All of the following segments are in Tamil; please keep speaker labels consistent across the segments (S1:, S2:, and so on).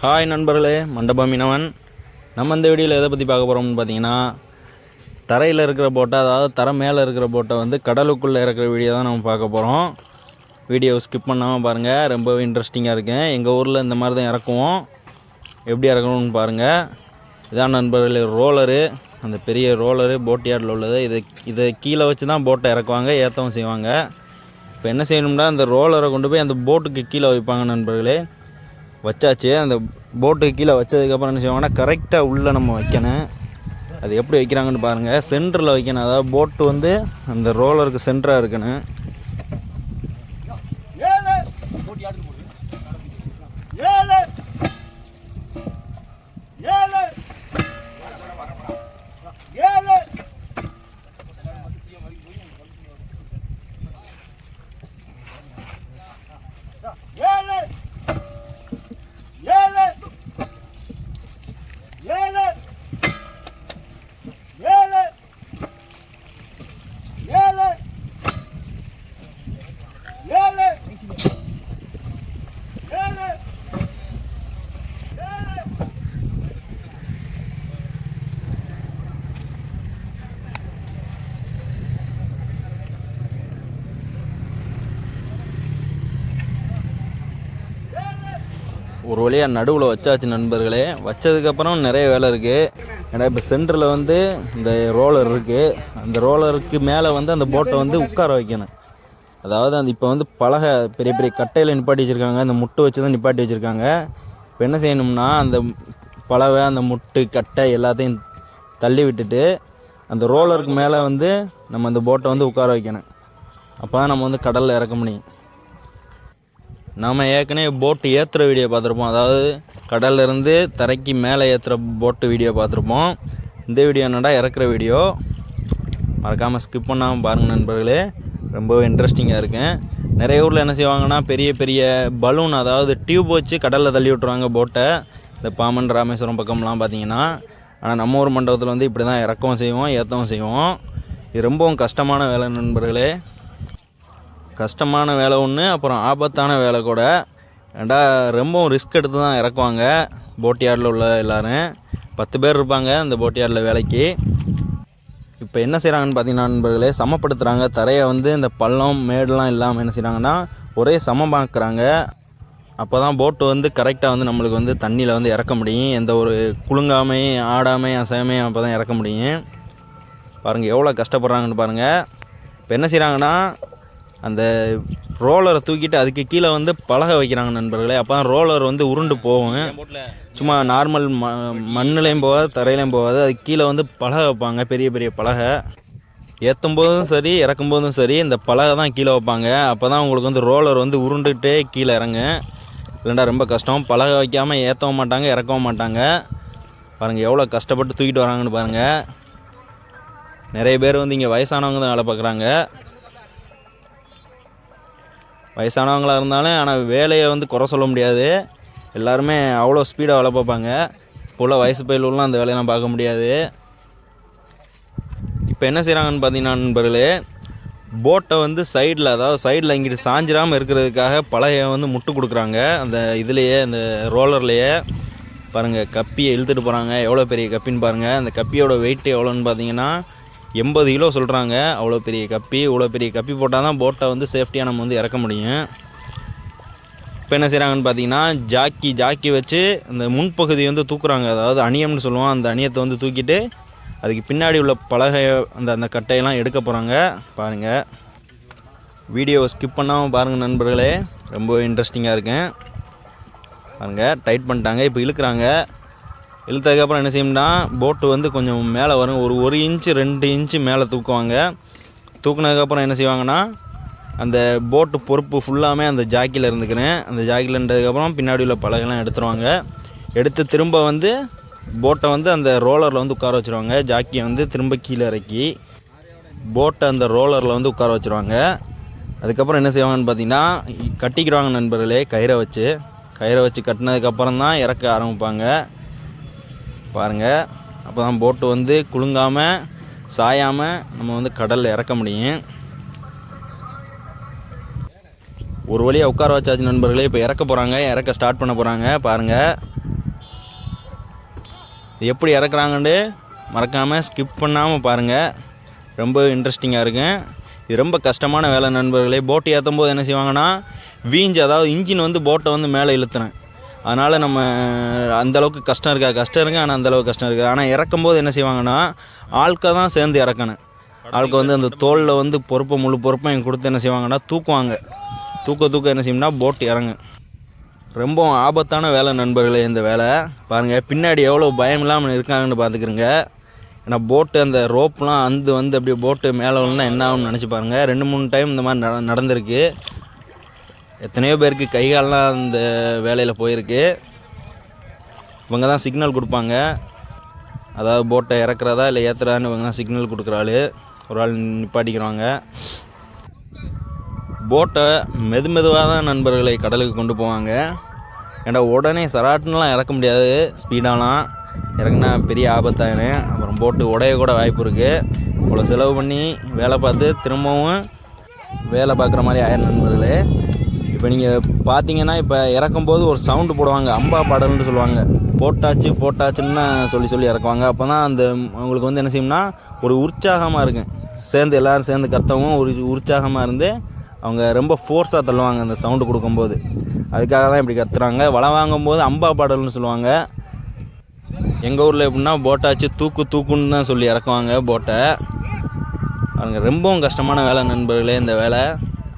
S1: ஹாய் நண்பர்களே மண்டபம் மீனவன் நம்ம இந்த வீடியோவில் எதை பற்றி பார்க்க போகிறோம்னு பார்த்தீங்கன்னா தரையில் இருக்கிற போட்டை அதாவது தரை மேலே இருக்கிற போட்டை வந்து கடலுக்குள்ளே இருக்கிற வீடியோ தான் நம்ம பார்க்க போகிறோம் வீடியோ ஸ்கிப் பண்ணாமல் பாருங்கள் ரொம்பவே இன்ட்ரெஸ்டிங்காக இருக்கும் எங்கள் ஊரில் இந்த மாதிரி தான் இறக்குவோம். எப்படி இறக்கணும்னு பாருங்கள் இதான் நண்பர்களே ரோலரு அந்த பெரிய ரோலரு போட் யார்டில் உள்ளது. இதை இதை கீழே வச்சு தான் போட்டை இறக்குவாங்க ஏற்றவும் செய்வாங்க. இப்போ என்ன செய்யணும்னா அந்த ரோலரை கொண்டு போய் அந்த போட்டுக்கு கீழே வைப்பாங்க நண்பர்களே. வச்சாச்சு. அந்த போட்டுக்கு கீழே வச்சதுக்கப்புறம் என்ன செய்வாங்கன்னா கரெக்டாக உள்ளே நம்ம வைக்கணும். அது எப்படி வைக்கிறாங்கன்னு பாருங்கள் சென்டரில் வைக்கணும். அதாவது போட்டு வந்து அந்த ரோலருக்கு சென்டராக இருக்கணும். ஒரு வழியாக நடுவில் வச்சாச்சு நண்பர்களே. வச்சதுக்கப்புறம் நிறைய வேலை இருக்குது ஏன்னா இப்போ சென்டரில் வந்து இந்த ரோலர் இருக்குது அந்த ரோலருக்கு மேலே வந்து அந்த போட்டை வந்து உட்கார வைக்கணும். அதாவது அந்த இப்போ வந்து பலகை பெரிய பெரிய கட்டையில் நிப்பாட்டி வச்சுருக்காங்க. அந்த முட்டு வச்சு தான் நிப்பாட்டி வச்சுருக்காங்க. இப்போ என்ன செய்யணும்னா அந்த பலவை அந்த முட்டு கட்டை எல்லாத்தையும் தள்ளி விட்டுட்டு அந்த ரோலருக்கு மேலே வந்து நம்ம அந்த போட்டை வந்து உட்கார வைக்கணும். அப்போ தான் நம்ம வந்து கடலில் இறக்க முடியும். நம்ம ஏற்கனவே போட்டு ஏற்றுற வீடியோ பார்த்துருப்போம். அதாவது கடல்லேருந்து தரைக்கு மேலே ஏற்றுற போட்டு வீடியோ பார்த்துருப்போம். இந்த வீடியோ என்னடா இறக்குற வீடியோ மறக்காமல் ஸ்கிப் பண்ணாமல் பாருங்கள் நண்பர்களே. ரொம்ப இன்ட்ரெஸ்டிங்காக இருக்கும் நிறைய ஊரில் என்ன செய்வாங்கன்னா பெரிய பெரிய பலூன் அதாவது டியூப் வச்சு கடலில் தள்ளி விட்ருவாங்க போட்டை இந்த பாமன் ராமேஸ்வரம் பக்கம்லாம் பார்த்தீங்கன்னா. ஆனால் நம்ம ஊர் மண்டபத்தில் வந்து இப்படி தான் இறக்கவும் செய்வோம் ஏற்றவும் செய்வோம். இது ரொம்பவும் கஷ்டமான வேலை நண்பர்களே. கஷ்டமான வேலை ஒன்று அப்புறம் ஆபத்தான வேலை கூட. ஏண்டா ரொம்பவும் ரிஸ்க் எடுத்து தான் இறக்குவாங்க போட் யார்டில் உள்ள எல்லாரும். பத்து பேர் இருப்பாங்க அந்த போட் யார்டில் வேலைக்கு. இப்போ என்ன செய்கிறாங்கன்னு பார்த்தீங்கன்னா நண்பர்களே சமப்படுத்துகிறாங்க தரையை வந்து இந்த பள்ளம் மேடெலாம் இல்லாமல் என்ன செய்கிறாங்கன்னா ஒரே சமமாக்குறாங்க. அப்போ தான் போட்டு வந்து கரெக்டாக வந்து நம்மளுக்கு வந்து தண்ணியில் வந்து இறக்க முடியும். எந்த ஒரு குலுங்காமை ஆடாமை அசையாமையும் அப்போ தான் இறக்க முடியும். பாருங்கள் எவ்வளோ கஷ்டப்படுறாங்கன்னு பாருங்கள் இப்போ என்ன செய்கிறாங்கன்னா அந்த ரோலரை தூக்கிட்டு அதுக்கு கீழே வந்து பலகை வைக்கிறாங்க நண்பர்களே. அப்போ தான் ரோலர் வந்து உருண்டு போகும் சும்மா நார்மல் ம மண்ணுலேயும் போகாது தரையிலையும் போகாது. அதுக்கு கீழே வந்து பலகை வைப்பாங்க பெரிய பெரிய பலகை. ஏற்றும் போதும் சரி இறக்கும் போதும் சரி இந்த பலகை தான் கீழே வைப்பாங்க. அப்போ தான் உங்களுக்கு வந்து ரோலர் வந்து உருண்டுகிட்டே கீழே இறங்க. இல்லைண்டா ரொம்ப கஷ்டம். பலகை வைக்காமல் ஏற்றவும் மாட்டாங்க இறக்கவும் மாட்டாங்க. பாருங்கள் எவ்வளோ கஷ்டப்பட்டு தூக்கிட்டு வராங்கன்னு பாருங்கள் நிறைய பேர் வந்து இங்கே வயசானவங்க தான் வேலை பார்க்குறாங்க. வயசானவங்களாக இருந்தாலும் ஆனால் வேலையை வந்து குறை சொல்ல முடியாது. எல்லாருமே அவ்வளோ ஸ்பீடாக வேலை பார்ப்பாங்க. இப்போ உள்ள வயசு பயிலெலாம் அந்த வேலையெல்லாம் பார்க்க முடியாது. இப்போ என்ன செய்கிறாங்கன்னு பார்த்தீங்கன்னா நண்பர்களே போட்டை வந்து சைடில் அதாவது சைடில் இங்கிட்டு சாஞ்சிராமல் இருக்கிறதுக்காக பலகையை வந்து முட்டு கொடுக்குறாங்க. அந்த இதுலேயே அந்த ரோலர்லேயே. பாருங்கள் கப்பியை இழுத்துட்டு போகிறாங்க எவ்வளோ பெரிய கப்பின்னு பாருங்கள் அந்த கப்பியோட வெயிட் எவ்வளோன்னு பார்த்தீங்கன்னா எண்பது கிலோ சொல்கிறாங்க அவ்வளோ பெரிய கப்பி இவ்வளோ பெரிய கப்பி போட்டால் தான் போட்டை வந்து சேஃப்டியாக நம்ம வந்து இறக்க முடியும். இப்போ என்ன செய்கிறாங்கன்னு பார்த்தீங்கன்னா ஜாக்கி ஜாக்கி வச்சு அந்த முன்பகுதி வந்து தூக்குறாங்க. அதாவது அணியம்னு சொல்லுவோம். அந்த அணியத்தை வந்து தூக்கிட்டு அதுக்கு பின்னாடி உள்ள பலகை அந்த அந்த கட்டையெல்லாம் எடுக்க போகிறாங்க பாருங்கள் வீடியோவை ஸ்கிப் பண்ணாமல் பாருங்கள் நண்பர்களே. ரொம்ப இன்ட்ரெஸ்டிங்காக இருக்கேன். பாருங்கள் டைட் பண்ணிட்டாங்க. இப்போ இழுக்கிறாங்க. இழுத்ததுக்கப்புறம் என்ன செய்யணும்னா போட்டு வந்து கொஞ்சம் மேலே வரும். ஒரு ஒரு இன்ச்சு ரெண்டு இன்ச்சு மேலே தூக்குவாங்க. தூக்குனதுக்கப்புறம் என்ன செய்வாங்கன்னா அந்த போட்டு பொறுப்பு ஃபுல்லாமே அந்த ஜாக்கியில் இருந்துக்கிறேன் அந்த ஜாக்கிலன்றதுக்கப்புறம் இருந்ததுக்கப்புறம் பின்னாடி உள்ள பழகெல்லாம் எடுத்துருவாங்க. எடுத்து திரும்ப வந்து போட்டை வந்து அந்த ரோலரில் வந்து உட்கார வச்சுருவாங்க. ஜாக்கியை வந்து திரும்ப கீழே இறக்கி போட்டை அந்த ரோலரில் வந்து உட்கார வச்சுருவாங்க. அதுக்கப்புறம் என்ன செய்வாங்கன்னு பார்த்தீங்கன்னா கட்டிக்கிறாங்க நண்பர்களே கயிறை வச்சு. கயிறை வச்சு கட்டினதுக்கப்புறம் தான் இறக்க ஆரம்பிப்பாங்க. பாருங்கள் அப்போ தான் போட்டு வந்து குலுங்காமல் சாயாமல் நம்ம வந்து கடலில் இறக்க முடியும். ஒரு வழியாக உட்கார வச்சாச்சு நண்பர்களே இப்போ இறக்க போகிறாங்க இறக்க ஸ்டார்ட் பண்ண போகிறாங்க பாருங்கள் இது எப்படி இறக்குறாங்கன்னு மறக்காமல் ஸ்கிப் பண்ணாமல் பாருங்கள் ரொம்ப இன்ட்ரெஸ்டிங்காக இருக்கும் இது ரொம்ப கஷ்டமான வேலை நண்பர்களே. போட்டு ஏற்றும் போது என்ன செய்வாங்கன்னா வீஞ்சு அதாவது இன்ஜின் வந்து போட்டை வந்து மேலே இழுத்துனேன் அதனால் நம்ம அந்த அளவுக்கு கஷ்டம் இருக்கா? கஷ்டம் இருக்குது ஆனால் அந்த அளவுக்கு கஷ்டம் இருக்குது ஆனால் இறக்கும் போது என்ன செய்வாங்கன்னா ஆட்க தான் சேர்ந்து இறக்கணும். ஆட்க வந்து அந்த தோளில் வந்து பொறுப்பை முழு பொறுப்பை எங்க கொடுத்து என்ன செய்வாங்கன்னா தூக்குவாங்க. தூக்க தூக்க என்ன செய்யும்னா போட் இறங்கும். ரொம்ப ஆபத்தான வேலை நண்பர்களே இந்த வேலை. பாருங்கள் பின்னாடி எவ்வளோ பயம் இல்லாமல் இருக்காங்கன்னு பார்த்துக்கிறங்க. ஏன்னா போட்டு அந்த ரோப்லாம் அந்து வந்து அப்படியே போட்டு மேலே விழுந்தா என்ன ஆகும்னு நினச்சி பாருங்கள் ரெண்டு மூணு டைம் இந்த மாதிரி நட நடந்திருக்கு. எத்தனையோ பேருக்கு கை கால்லாம் அந்த வேலையில் போயிருக்கு. இவங்க தான் சிக்னல் கொடுப்பாங்க. அதாவது போட்டை இறக்குறதா இல்லை ஏற்றுறான்னு இவங்க தான் சிக்னல் கொடுக்குற ஆள். ஒரு ஆள் நிப்பாட்டிக்கிறாங்க. போட்டை மெது மெதுவாக தான் நண்பர்களை கடலுக்கு கொண்டு போவாங்க. ஏன்னா உடனே சராட்டுன்னெலாம் இறக்க முடியாது. ஸ்பீடாலாம் இறக்குனா பெரிய ஆபத்தாயிரும். அப்புறம் போட்டு உடைய கூட வாய்ப்பு இருக்குது இவ்வளோ செலவு பண்ணி வேலை பார்த்து திரும்பவும் வேலை பார்க்குற மாதிரி ஆயிரம் நண்பர்களே. இப்போ நீங்கள் பார்த்தீங்கன்னா இப்போ இறக்கும்போது ஒரு சவுண்டு போடுவாங்க. அம்பா பாடல்னு சொல்லுவாங்க. போட்டாச்சு போட்டாச்சுன்னு சொல்லி சொல்லி இறக்குவாங்க. அப்போ தான் அந்த அவங்களுக்கு வந்து என்ன செய்யும்னா ஒரு உற்சாகமாக இருக்கும். சேர்ந்து எல்லோரும் சேர்ந்து கத்தவும் ஒரு உற்சாகமாக இருந்து அவங்க ரொம்ப ஃபோர்ஸாக தள்ளுவாங்க அந்த சவுண்டு கொடுக்கும்போது. அதுக்காக தான் இப்படி கத்துறாங்க. வளம் வாங்கும்போது அம்பா பாடல்னு சொல்லுவாங்க. எங்கள் ஊரில் எப்படின்னா போட்டாச்சு தூக்கு தூக்குன்னு தான் சொல்லி இறக்குவாங்க போட்டை. அவங்க ரொம்பவும் கஷ்டமான வேலை நண்பர்களே இந்த வேலை.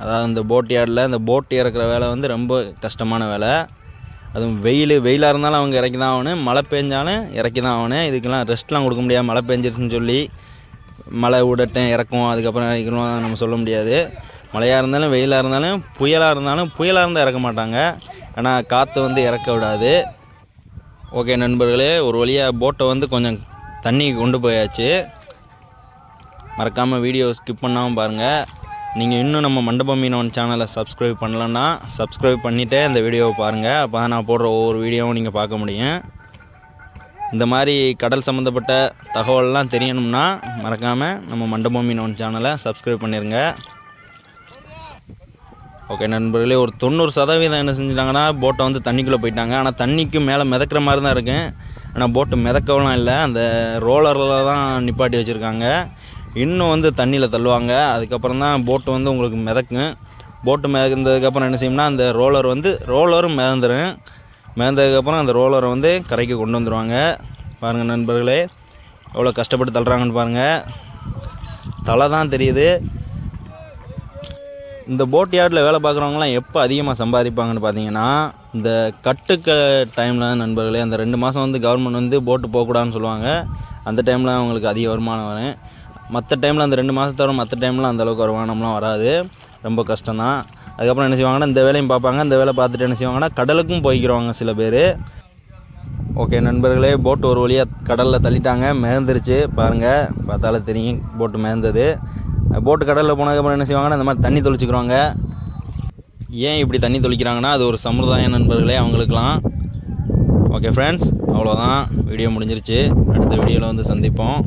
S1: அதாவது இந்த போட் யார்டில் இந்த போட் இறக்குற வேலை வந்து ரொம்ப கஷ்டமான வேலை. அதுவும் வெயில் வெயிலாக இருந்தாலும் அவங்க இறக்கி தான் ஆகணும். மழை பெஞ்சாலும் இறக்கி தான் ஆகணும். இதுக்கெல்லாம் ரெஸ்ட்லாம் கொடுக்க முடியாது. மழை பெஞ்சிருச்சுன்னு சொல்லி மழை விடட்டும் இறக்கும் அதுக்கப்புறம் இறக்கணும் நம்ம சொல்ல முடியாது. மழையாக இருந்தாலும் வெயிலாக இருந்தாலும் புயலாக இருந்தாலும் புயலாக இருந்தால் இறக்க மாட்டாங்க. ஆனால் காற்று வந்து இறக்க விடாது. ஓகே நண்பர்களே ஒரு வழியாக போட்டை வந்து கொஞ்சம் தண்ணி கொண்டு போயாச்சு. மறக்காமல் வீடியோ ஸ்கிப் பண்ணாமல் பாருங்கள் நீங்கள் இன்னும் நம்ம மண்டபம் மீனவன் சேனலை சப்ஸ்கிரைப் பண்ணலன்னா சப்ஸ்கிரைப் பண்ணிவிட்டு இந்த வீடியோவை பாருங்கள் அப்போ தான் நான் போடுற ஒவ்வொரு வீடியோவும் நீங்கள் பார்க்க முடியும். இந்த மாதிரி கடல் சம்மந்தப்பட்ட தகவல்லாம் தெரியணும்னா மறக்காமல் நம்ம மண்டபம் மீனவன் சேனலை சப்ஸ்கிரைப் பண்ணிடுங்க ஓகே நண்பர்களே ஒரு தொண்ணூறு சதவீதம் என்ன செஞ்சிட்டாங்கன்னா போட்டை வந்து தண்ணிக்குள்ளே போயிட்டாங்க. ஆனால் தண்ணிக்கு மேலே மிதக்கிற மாதிரி தான் இருக்கும் ஆனால் போட்டு மிதக்கவும் இல்லை. அந்த ரோலரில் தான் நிப்பாட்டி வச்சுருக்காங்க. இன்னும் வந்து தண்ணியில் தள்ளுவாங்க. அதுக்கப்புறம் தான் போட்டு வந்து உங்களுக்கு மிதக்கும் போட்டு மிதந்ததுக்கப்புறம் என்ன செய்யும்னா அந்த ரோலர் வந்து ரோலரும் மிதந்துடும் மிதந்ததுக்கப்புறம் அந்த ரோலரை வந்து கரைக்கு கொண்டு வந்துடுவாங்க பாருங்கள் நண்பர்களே எவ்வளோ கஷ்டப்பட்டு தள்ளுறாங்கன்னு பாருங்கள் தலை தான் தெரியுது. இந்த போட் யார்டில் வேலை பார்க்குறவங்களாம் எப்போ அதிகமாக சம்பாதிப்பாங்கன்னு பார்த்தீங்கன்னா இந்த கட்டுக்க டைமில் நண்பர்களே அந்த ரெண்டு மாதம் வந்து கவர்மெண்ட் வந்து போட்டு போகக்கூடாதுன்னு சொல்லுவாங்க. அந்த டைமில் அவங்களுக்கு அதிக வருமானம் வரும். மற்ற டைமில் அந்த ரெண்டு மாதத்தை வரும் மற்ற டைமில் அந்தளவுக்கு வருமானம்லாம் வராது. ரொம்ப கஷ்டம்தான். அதுக்கப்புறம் என்ன செய்வாங்கன்னா இந்த வேலையும் பார்ப்பாங்க. இந்த வேலை பார்த்துட்டு என்ன செய்வாங்கன்னா கடலுக்கும் போய்க்கிறவங்க சில பேர். ஓகே நண்பர்களே போட்டு ஒரு வழியாக கடலில் தள்ளிட்டாங்க. மிதந்துருச்சு. பாருங்கள் பார்த்தாலே தெரியும் போட்டு மிதந்தது. போட்டு கடலில் போனதுக்கப்புறம் என்ன செய்வாங்கன்னா இந்த மாதிரி தண்ணி தொளிச்சுக்கிறவங்க ஏன் இப்படி தண்ணி தொளிக்கிறாங்கன்னா அது ஒரு சம்பிரதாய நண்பர்களே அவங்களுக்கெல்லாம். ஓகே ஃப்ரெண்ட்ஸ் அவ்வளோதான் வீடியோ முடிஞ்சிருச்சு. அடுத்த வீடியோவில் வந்து சந்திப்போம்.